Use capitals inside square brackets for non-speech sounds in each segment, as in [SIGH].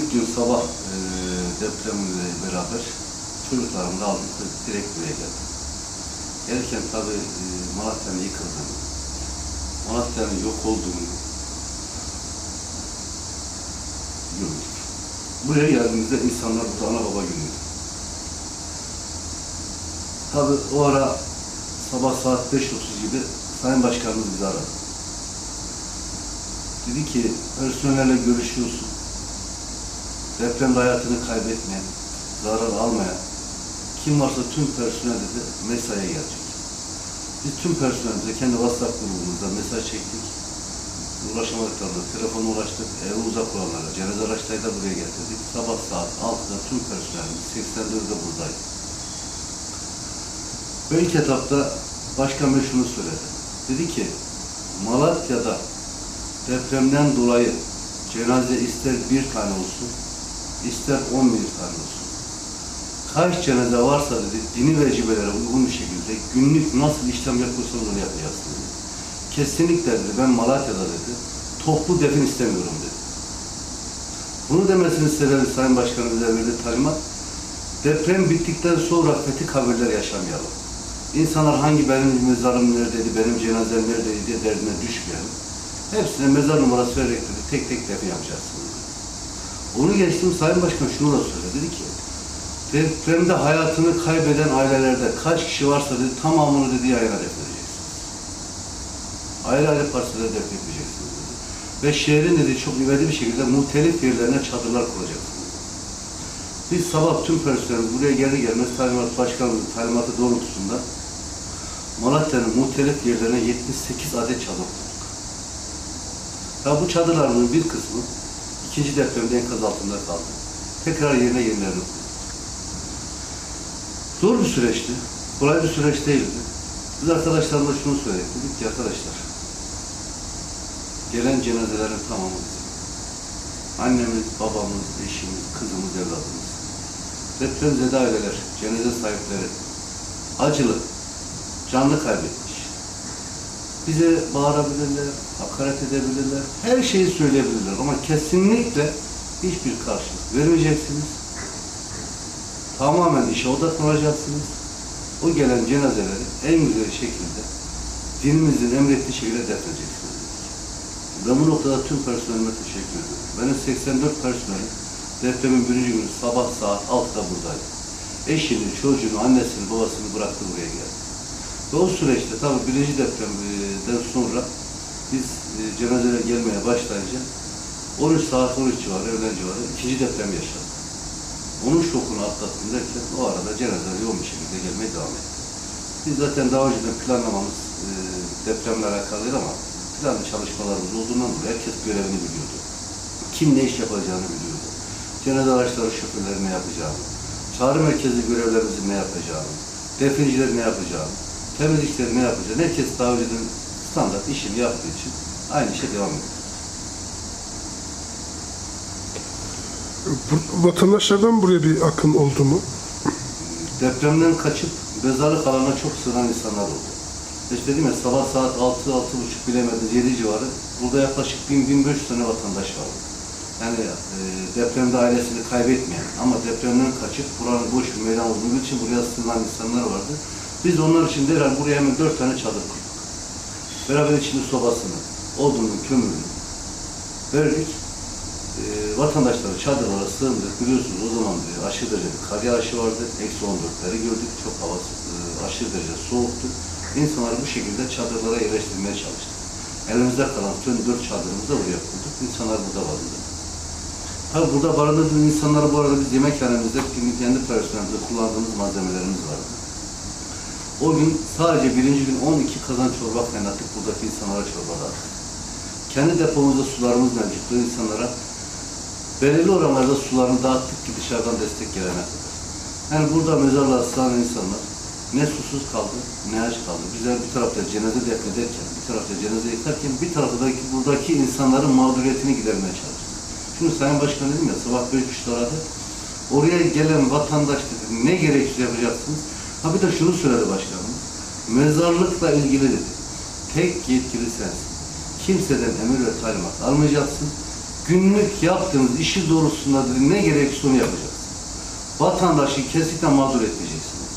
ilk gün sabah e, depremle beraber çocuklarımı da aldım direkt buraya geldim. Gelirken tabii e, Malatya'nın yıkıldığını, Malatya'nın yok olduğunu gördük. Buraya geldiğimizde insanlar burada ana baba günüydü. Tabii o ara sabah saat 5.30 gibi Sayın Başkanımız bizi aradı. Dedi ki personelle görüşüyorsun. Depremde hayatını kaybetmeyen, zarar almayan, kim varsa tüm personel dedi mesaiye gelecek. Biz tüm personelimize kendi WhatsApp grubumuzda mesaj çektik. Ulaşamadıklarında telefona ulaştık, eve uzak olanlara, cenaze araçlarıyla buraya getirdik. Sabah saat 6'da tüm personelimiz 84'de buradaydı. Ve ilk etapta Başkan şunu söyledi. Dedi ki Malatya'da depremden dolayı cenaze ister bir tane olsun, ister on bin tane olsun. Kaç cenaze varsa dedi, dini vecibelere uygun bir şekilde günlük nasıl işlem yapıyorsanız onu yapacaksınız dedi. Kesinlikle dedi, ben Malatya'da dedi, toplu defin istemiyorum dedi. Bunu demesinin sebebi Sayın Başkanımıza verdiği talimat, deprem bittikten sonra fethi kabirler yaşamayalım. İnsanlar hangi benim mezarım neredeydi, benim cenazem neredeydi diye derdine düşmeyelim. Hepsine mezar numarası vererek dedi, tek tek defin yapacaksınız. Onu geçtim Sayın Başkan şunu da söyledi. Dedi ki, depremde hayatını kaybeden ailelerde kaç kişi varsa dedi, tamamını dedi yayına defnedeceksiniz. Ayrı ayrı parselde defnedeceksiniz dedi. Ve şehrin dedi çok ivedi bir şekilde muhtelif yerlerine çadırlar kuracaksınız. Biz sabah tüm personelimiz buraya gelir gelmez talimat başkanımızın talimatı doğrultusunda Malatya'nın muhtelif yerlerine 78 adet çadır kurduk. Ya bu çadırların bir kısmı ikinci depremde enkaz altında kaldı. Tekrar yerine yenilerini kurduk. Zor bir süreçti. Kolay bir süreç değildi. Biz arkadaşlarımla şunu söyledik. Dedik ki arkadaşlar gelen cenazelerin tamamı bizim. Annemiz, babamız, eşimiz, kızımız, evladımız. Depremzede aileler, cenaze sahipleri acılı, canlı kaybetmiş. Bize bağırabilirler, hakaret edebilirler, her şeyi söyleyebilirler ama kesinlikle hiçbir karşılık vermeyeceksiniz. Tamamen işe odaklanacaksınız. O gelen cenazeleri en güzel şekilde dinimizin emrettiği şekilde defnedeceksiniz. Ben bu noktada tüm personelime teşekkür ediyorum. Benim 84 personelim depremin birinci günü sabah saat 6'da buradaydı. Eşini, çocuğunu, annesini, babasını bıraktı buraya geldi. Ve o süreçte tabii birinci depremden sonra biz e, cenazeler gelmeye başlayınca 13 saat 13 civarı, öğlen civarı ikinci deprem yaşadık. Onun şokunu atlattım derken o arada cenazeler yoğun bir şekilde gelmeye devam etti. Biz zaten daha önceden planlamamız e, depremle alakalıydı ama planlı çalışmalarımız olduğundan dolayı herkes görevini biliyordu. Kim ne iş yapacağını biliyordu. Cenaze araçları şoförleri ne yapacağını, çağrı merkezi görevlerimizin ne yapacağını, definciler ne yapacağını, temizlikleri ne yapacağını herkes daha önceden standart işini yaptığı için aynı işe devam ediyor. Bu- Vatandaşlardan buraya bir akın oldu mu? depremden kaçıp mezarlık alanına çok sığınan insanlar oldu. İşte dedim ya sabah saat 6 altı buçuk bilemediniz 7 civarı burada yaklaşık 1000-1500 tane vatandaş vardı. Yani e, depremde ailesini kaybetmeyen ama depremden kaçıp buranın boş bir meydan olduğu için buraya sığınan insanlar vardı. Biz onlar için derhal buraya hemen 4 tane çadır kurduk. Beraber içinde sobasını, odunu, kömürünü verdik. E, vatandaşları çadırlara sığındık. Biliyorsunuz o zaman bir aşırı derece kar yağışı vardı. Eksi 14'leri gördük. Çok hava e, aşırı derece soğuktu. İnsanları bu şekilde çadırlara yerleştirmeye çalıştık. Elimizde kalan tüm dört çadırımızı da buraya kurduk. İnsanlar burada barındırdık. Tabi burada barındırdığımız insanlara bu arada biz yemekhanemizde kendi kendi personelimizde kullandığımız malzemelerimiz vardı. O gün sadece birinci gün 12 kazan çorba kaynattık buradaki insanlara çorba dağıttık. Kendi depomuzda sularımız mevcut. Bu insanlara belirli oranlarda sularını dağıttık ki dışarıdan destek gelene kadar. Yani burada mezarlığa sığan insanlar ne susuz kaldı, ne aç kaldı. Bizler bir tarafta cenaze defnederken, bir tarafta cenaze yıkarken, bir tarafta da buradaki insanların mağduriyetini gidermeye çalıştık. Şimdi Sayın Başkan dedim ya, sabah 5.30'da aradı. Oraya gelen vatandaş dedi, ne gerekiyorsa yapacaksınız. Ha bir de şunu söyledi başkanım. Mezarlıkla ilgili dedi. Tek yetkili sensin. Kimseden emir ve talimat almayacaksın. günlük yaptığınız işi doğrultusunda dedi, ne gerekirse onu yapacağız. Vatandaşı kesinlikle mağdur etmeyeceksiniz.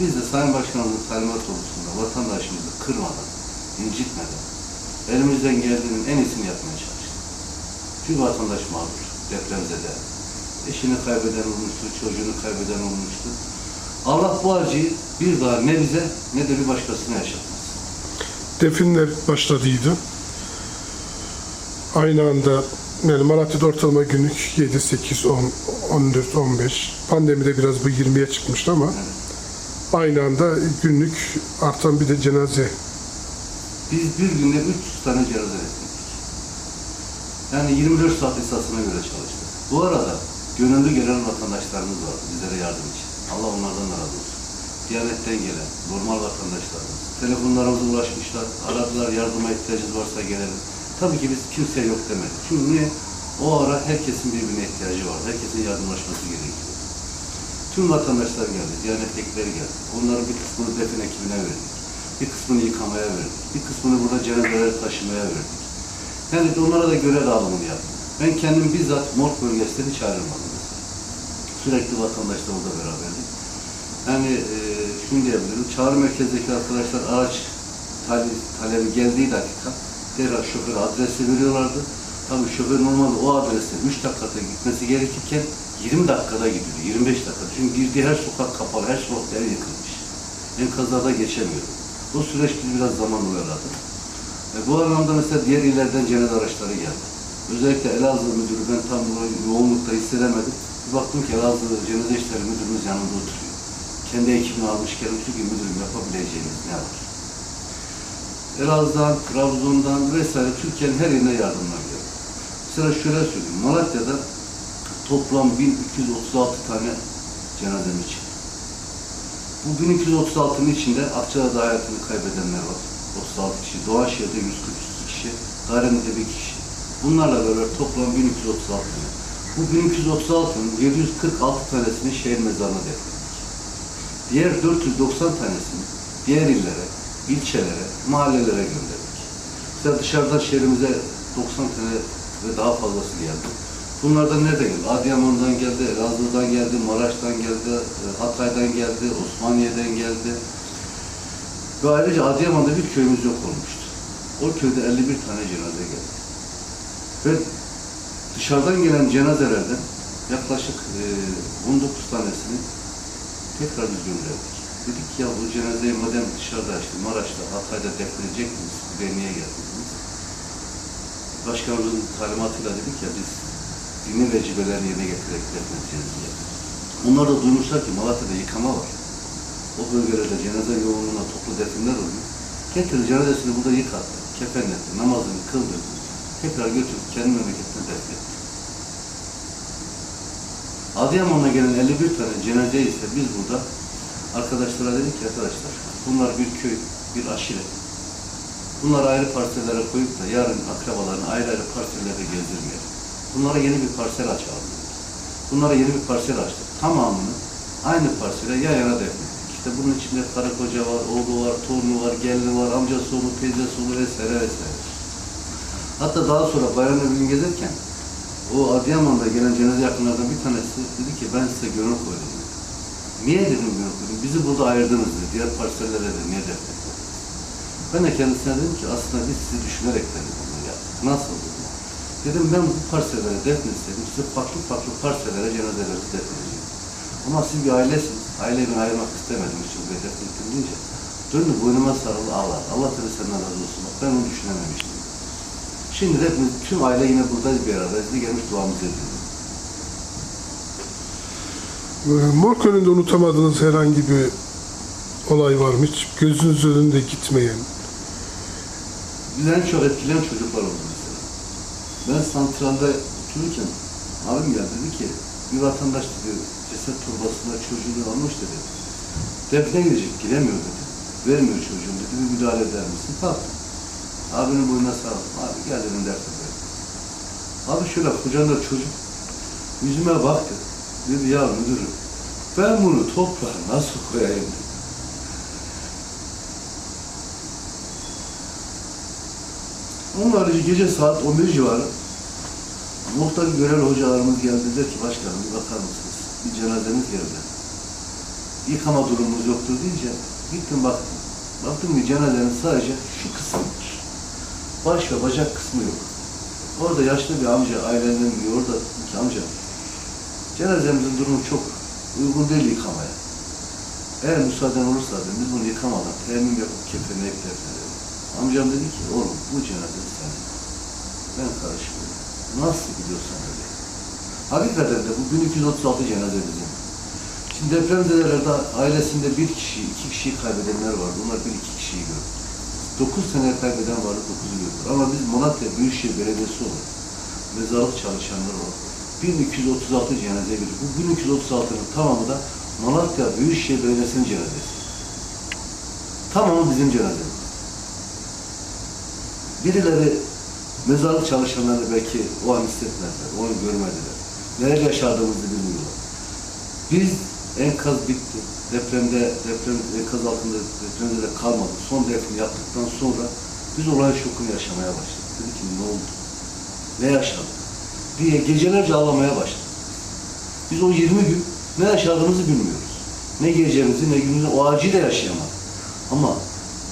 Biz de Sayın Başkanımızın talimat doğrultusunda vatandaşımızı kırmadan, incitmeden, elimizden geldiğinin en iyisini yapmaya çalıştık. Çünkü vatandaş mağdur, depremzede. Eşini kaybeden olmuştu, çocuğunu kaybeden olmuştu. Allah bu acıyı bir daha ne bize ne de bir başkasına yaşatmaz. Definler başladıydı. Aynı anda yani Malatya'da ortalama günlük 7, 8, 10, 14, 15. Pandemide biraz bu 20'ye çıkmıştı ama aynı anda günlük artan bir de cenaze. Biz bir günde 300 tane cenaze ettik. Yani 24 saat esasına göre çalıştık. Bu arada gönüllü gelen vatandaşlarımız vardı bizlere yardım için. Allah onlardan da razı olsun. Diyanetten gelen, normal vatandaşlarımız. Telefonlarımıza ulaşmışlar, aradılar yardıma ihtiyacınız varsa gelelim. Tabii ki biz kimseye yok demedik. Çünkü niye? O ara herkesin birbirine ihtiyacı var. Herkesin yardımlaşması gerekiyor. Tüm vatandaşlar geldi, diyanetlikleri geldi. Onların bir kısmını defin ekibine verdik. Bir kısmını yıkamaya verdik. Bir kısmını burada cenazeleri taşımaya verdik. Yani onlara da görev dağılımını yaptık. Ben kendim bizzat morg bölgesinde hiç ayrılmadım. Sürekli vatandaşlarımızla beraberdik. Yani e, şunu diyebilirim, çağrı merkezdeki arkadaşlar araç tale- talebi geldiği dakika derhal şoföre adresi veriyorlardı. Tabii şoför normalde o adreste 3 dakikada gitmesi gerekirken 20 dakikada gidiyordu, 25 dakikada. Çünkü girdiği her sokak kapalı, her sokak ev yıkılmış. Enkazlarda geçemiyordu. O süreç biraz zaman oyaladı. E, bu anlamda mesela diğer illerden cenaze araçları geldi. Özellikle Elazığ müdürü ben tam bunu yoğunlukta hissedemedim. Bir baktım ki Elazığ Cenaze İşleri Müdürümüz yanında oturuyor. Kendi ekibini almışken çünkü müdürüm yapabileceğimiz ne var? Elazığ'dan, Trabzon'dan vesaire Türkiye'nin her yerine yardımlar geldi. Mesela şöyle söyleyeyim, Malatya'da toplam 1336 tane cenazemiz çıktı. Bu 1236'nın içinde Akçadağ'da hayatını kaybedenler var. 36 kişi, Doğaşehir'de 142 kişi, Daremi'de bir kişi. Bunlarla beraber toplam 1236 tane. Bu 1236'nın 746 tanesini şehir mezarına defnettik. Diğer 490 tanesini diğer illere, ilçelere, mahallelere gönderdik. Mesela dışarıdan şehrimize 90 tane ve daha fazlası geldi. Bunlardan nerede geldi? Adıyaman'dan geldi, Elazığ'dan geldi, Maraş'tan geldi, e, Hatay'dan geldi, Osmaniye'den geldi. Ve ayrıca Adıyaman'da bir köyümüz yok olmuştu. O köyde 51 tane cenaze geldi. Ve dışarıdan gelen cenazelerden yaklaşık e, 19 tanesini tekrar biz gönderdik. Dedik ki ya bu cenazeyi madem dışarıda işte Maraş'ta, Hatay'da defnedecek miyiz? Niye geldiniz? Başkanımızın talimatıyla dedik ya biz dini vecibelerini yerine getirerek defnedeceğiz diye. Onlar da duymuşlar ki Malatya'da yıkama var. O bölgelerde cenaze yoğunluğuna toplu definler oluyor. Getirdi cenazesini burada yıkattı, kefenletti, namazını kıldı. Tekrar götürüp kendi memleketine defnetti. Adıyaman'a gelen 51 tane cenaze ise biz burada arkadaşlara dedik ki arkadaşlar bunlar bir köy, bir aşiret. Bunları ayrı parsellere koyup da yarın akrabalarını ayrı ayrı parsellerde gezdirmeyelim. Bunlara yeni bir parsel açalım. Bunlara yeni bir parsel açtık. Tamamını aynı parsele yan yana defnettik. İşte bunun içinde karı koca var, oğlu var, torunu var, gelini var, amcası oğlu, teyzesi oğlu vesaire vesaire. Hatta daha sonra bayram gün gezerken o Adıyaman'da gelen cenaze yakınlardan bir tanesi dedi ki ben size gönül koydum. dedi. Niye dedim gönül koydum? Bizi burada ayırdınız dedi. Diğer parsellere de niye defnetmediniz? Ben de kendisine dedim ki aslında biz sizi düşünerek de bunu yaptık. Nasıl dedim. Dedim ben bu parsellere defnetseydim size farklı farklı parsellere cenazeleri defnedeceğim. Ama siz bir ailesiniz. Aileyi ben ayırmak istemedim için buraya defnettim deyince döndü boynuma sarıldı ağlar. Allah tabi senden razı olsun. Bak ben onu düşünememiştim. Şimdi de tüm aile yine buradayız bir arada. Size gelmiş duamızı ediyoruz. Ee, Morg önünde unutamadığınız herhangi bir olay var mı? Hiç gözünüz önünde gitmeyen. Bizi en çok etkileyen çocuklar oldu mesela. Ben santralda otururken abim geldi dedi ki bir vatandaş dedi ceset torbasında çocuğunu almış dedi. Defne gidecek gidemiyor dedi. Vermiyor çocuğum dedi bir müdahale eder misin? Tamam. Abinin boynuna sarıldım. Abi gel dedim derse böyle. Abi şöyle kucağında çocuk yüzüme baktı. Dedi ya müdürüm ben bunu toprağa nasıl koyayım dedi. Onun gece saat 11 civarı Muhtar görevli hocalarımız geldi dediler ki başkanım bakar mısınız? Bir cenazemiz geldi. Yıkama durumumuz yoktur deyince gittim baktım. Baktım ki cenazenin sadece şu kısmı. Baş ve bacak kısmı yok. Orada yaşlı bir amca ailenden biri orada ki amca cenazemizin durumu çok uygun değil yıkamaya. Eğer müsaaden olursa dedim, biz bunu yıkamadan temin yapıp kefene eklerler dedi. Amcam dedi ki oğlum bu cenaze senin. Ben karışmıyorum. Nasıl biliyorsan öyle. Hakikaten de bu 1236 cenaze bizim. Şimdi depremzedelerde ailesinde bir kişi, iki kişiyi kaybedenler var. Bunlar bir iki kişiyi gördü. Dokuz sene kaybeden vardı, dokuzu gördü. Ama biz Malatya Büyükşehir Belediyesi olarak mezarlık çalışanları olarak 1236 cenaze girdik. Bu 1236'nın tamamı da Malatya Büyükşehir Belediyesi'nin cenazesi. Tamamı bizim cenazemiz. Birileri mezarlık çalışanları belki o an hissetmediler, onu görmediler. Neler yaşadığımızı bilmiyorlar. Biz enkaz bitti. Depremde, deprem enkaz altında depremde de kalmadık. Son defini yaptıktan sonra biz olay şokunu yaşamaya başladık. Dedik ki ne oldu? Ne yaşadık? Diye gecelerce ağlamaya başladık. Biz o 20 gün ne yaşadığımızı bilmiyoruz. Ne gecemizi ne günümüzü o acıyı da yaşayamadık. Ama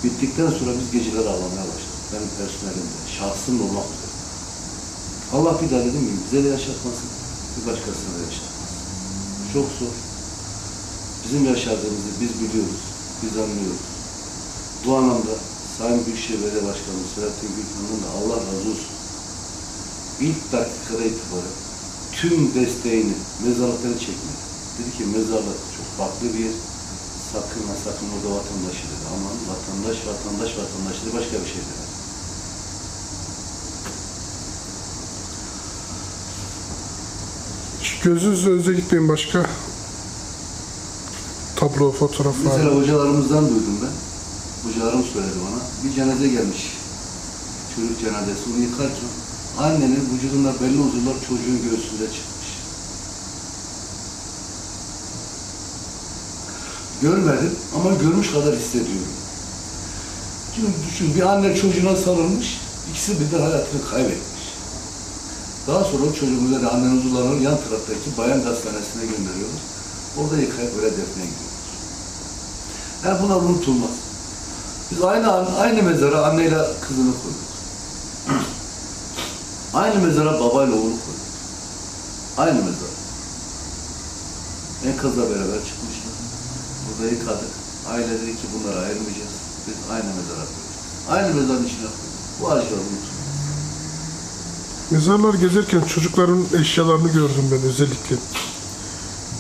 bittikten sonra biz geceler ağlamaya başladık. Benim personelimde, şahsım olmak üzere. Allah bir daha dediğim gibi bize de yaşatmasın, bir başkasına da yaşatmasın. Çok zor. Bizim yaşadığımızı biz biliyoruz, biz anlıyoruz. Bu anlamda Sayın Büyükşehir Belediye Başkanı Selahattin Gülkan'ın da Allah razı olsun. İlk dakikada itibaren tüm desteğini mezarlıklara çekmedi. Dedi ki mezarlık çok farklı bir yer. Sakın ha sakın orada vatandaşı dedi. Aman vatandaş, vatandaş, vatandaş dedi. Başka bir şey dedi. Önünüze gitmeyin başka. Tablo, fotoğraf var. Mesela hocalarımızdan duydum ben. Hocalarım söyledi bana. Bir cenaze gelmiş. Çocuk cenazesi. Onu yıkarken annenin vücudunda belli uzuvlar çocuğun göğsünde çıkmış. Görmedim ama görmüş kadar hissediyorum. Şimdi düşün bir anne çocuğuna sarılmış, ikisi birden hayatını kaybetmiş. Daha sonra o çocuğumuzu da annenin uzuvlarını yan taraftaki bayan hastanesine gönderiyorlar. Orada yıkayıp öyle defne gidiyorlar. Yani bunlar unutulmaz. Biz aynı aynı mezara anneyle kızını koyduk. [CLEARS THROAT] aynı mezara babayla oğlu koyduk. Aynı mezara. Enkazla beraber çıkmışlar. Burada yıkadık. Aile dedi ki bunları ayırmayacağız. Biz aynı mezara koyduk. Aynı mezarın içine koyduk. Bu acılar unutulmaz. Mezarlar gezerken çocukların eşyalarını gördüm ben özellikle.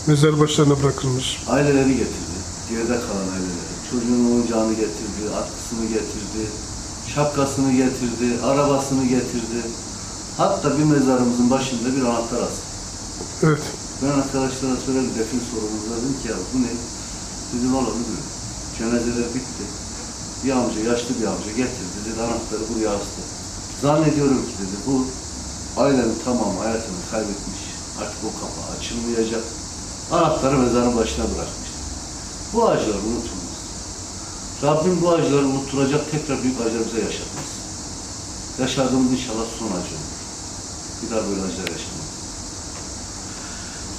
Mezar başlarına bırakılmış. Aileleri getirdi. Geride kalan aileleri. Çocuğun oyuncağını getirdi, atkısını getirdi, şapkasını getirdi, arabasını getirdi. Hatta bir mezarımızın başında bir anahtar asıldı. Evet. Ben arkadaşlara söyledim defin sorumuzda dedim ki ya bu ne? Dedim valla böyle. Cenazeler bitti. Bir amca, yaşlı bir amca getirdi dedi anahtarı buraya astı. Zannediyorum ki dedi bu ailenin tamamı hayatını kaybetmiş. Artık o kapı açılmayacak. Anahtarı mezarın başına bırakmış. Bu acılar unutulmaz. Rabbim bu acıları unutturacak tekrar büyük acılar bize yaşatmaz. Yaşadığımız inşallah son acı olur. Bir daha böyle acılar yaşamayız.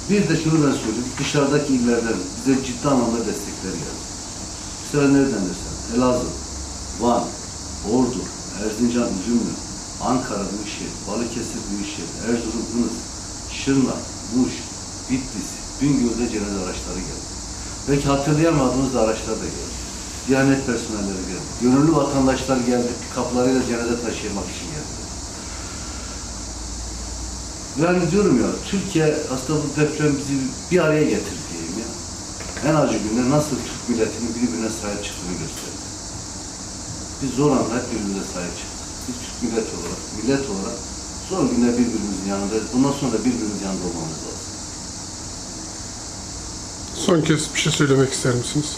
Bir de şunu ben söyleyeyim. Dışarıdaki illerden bize ciddi anlamda destekler geldi. Mesela nereden desem? Elazığ, Van, Ordu, Erzincan, Üzümlü, Ankara Büyükşehir, Balıkesir Büyükşehir, Erzurum, Hınıs, Şırnak, Muş, Bitlis, Bingöl'de cenaze araçları geldi. Belki hatırlayamadığımız da araçlar da geldi. Diyanet personelleri geldi. Gönüllü vatandaşlar geldi. Kapılarıyla cenaze taşıyamak için geldi. Yani diyorum ya, Türkiye aslında bu deprem bizi bir araya getirdi diyeyim ya. En acı günde nasıl Türk milletinin birbirine sahip çıktığını gösterdi. Biz zor anda hep birbirimize sahip çıktık. Biz Türk millet olarak, millet olarak zor günde birbirimizin yanındayız. Bundan sonra da birbirimizin yanında olmamız lazım. Son kez bir şey söylemek ister misiniz?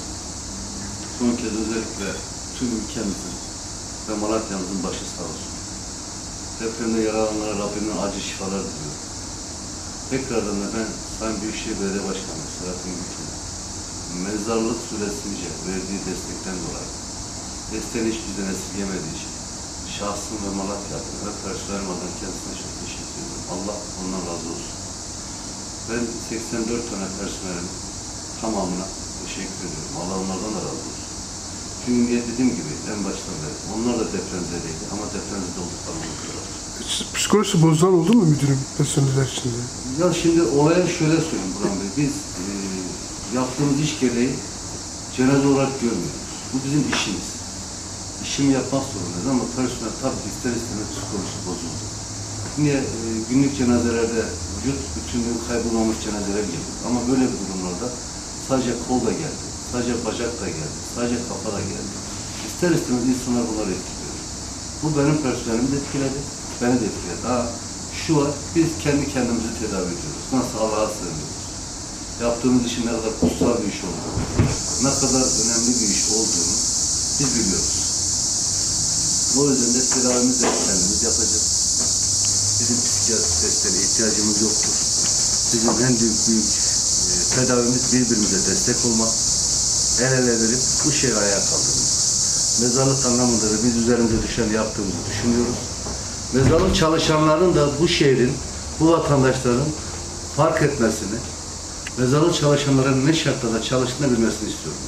Son kez özellikle tüm ülkemizin ve Malatya'mızın başı sağ olsun. Depremde yaralananlara Rabbimin acı şifalar diliyorum. Tekrardan da ben Sayın Büyükşehir Belediye Başkanı Selahattin Gülçin mezarlık süresince verdiği destekten dolayı desteğini hiç bizden esirgemediği için şahsım ve Malatya adına ve personelim adına kendisine çok teşekkür ediyorum. Allah ondan razı olsun. Ben 84 tane personelin tamamına teşekkür ediyorum. Allah onlardan da razı olsun. Çünkü niye dediğim gibi en baştan beri onlar da depremzedeydi ama depremzede olduklarını unutuyorlar. Hiç Psikolojisi bozulan oldu mu müdürüm personeller içinde? Ya şimdi olaya şöyle söyleyeyim Burhan Bey. Biz e, yaptığımız iş gereği cenaze olarak görmüyoruz. Bu bizim işimiz. İşimi yapmak zorundayız ama personel tabii ister istemez psikolojisi bozuldu. Niye? E, günlük cenazelerde vücut bütünlüğü kaybolmamış cenazeler geliyor. Ama böyle bir durumlarda sadece kol da geldi, sadece bacak da geldi, sadece kafa da geldi. İster istemez insanlar bunları etkiliyor. Bu benim personelimi de etkiledi, beni de etkiledi. Ha, şu var, biz kendi kendimizi tedavi ediyoruz. Nasıl Allah'a sığınıyoruz. Yaptığımız işin ne kadar kutsal bir iş olduğunu, ne kadar önemli bir iş olduğunu biz biliyoruz. O yüzden de tedavimizi kendimiz yapacağız. Bizim psikiyatri testlere ihtiyacımız yoktur. Bizim en büyük büyük tedavimiz birbirimize destek olmak, el ele verip bu şeyi ayağa kaldırmak. Mezarlık anlamında da biz üzerimize düşen yaptığımızı düşünüyoruz. Mezarlık çalışanların da bu şehrin, bu vatandaşların fark etmesini, mezarlık çalışanların ne şartlarda çalıştığını bilmesini istiyorum.